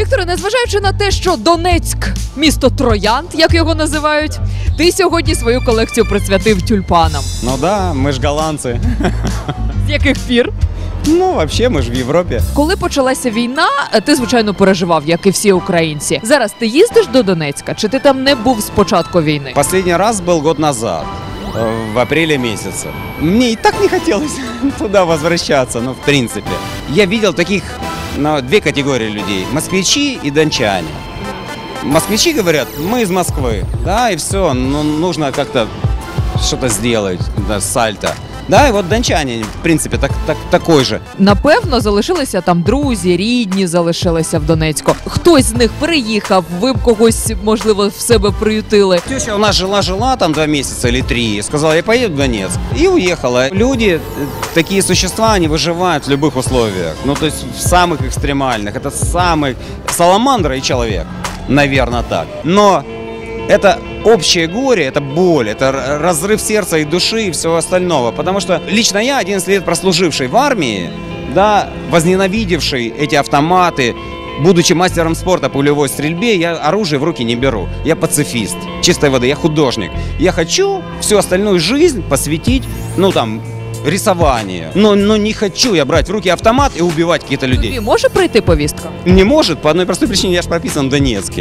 Вікторе, незважаючи на те, що Донецьк місто троянд, як його називають, ти сьогодні свою колекцію присвятив тюльпанам. Ну да, мы ж голландцы. З яких пір? Ну, вообще, мы же в Европе. Коли почалася війна, ти звичайно переживав, як і всі українці. Зараз ти їздиш до Донецька, чи ти там не був з початку війни? Последний раз был год назад, э, в апреле месяце. Мне и так не хотелось туда возвращаться, ну, в принципе. Я видел таких, ну, две категории людей. Москвичи и дончане. Москвичи говорят, мы из Москвы, да, и все, ну, нужно как-то что-то сделать, да, сальто. Да, и вот дончане, в принципе, так, так, такой же. Напевно, залишилися там друзі, рідні залишилися в Донецьку. Хтось з них переїхав, ви б когось можливо в себе приютили. Теща у нас жила-жила там два месяца или три, и сказала, я поеду в Донецк. И уехала. Люди, э, такие существа, они выживают в любых условиях. Ну, то есть в самых экстремальных. Это самый саламандра и человек. Наверное, так. Но это общее горе, это боль, это разрыв сердца и души и всего остального. Потому что лично я, 11 лет прослуживший в армии, да, возненавидевший эти автоматы, Будучи мастером спорта по пулевой стрельбе, я оружие в руки не беру. Я пацифист, чистой воды, я художник. Я хочу всю остальную жизнь посвятить, ну там, рисованию. Но, но не хочу я брать в руки автомат и убивать каких-то людей. Тобі може прийти повістка? Не может по одной простой причине, я же прописан в Донецке.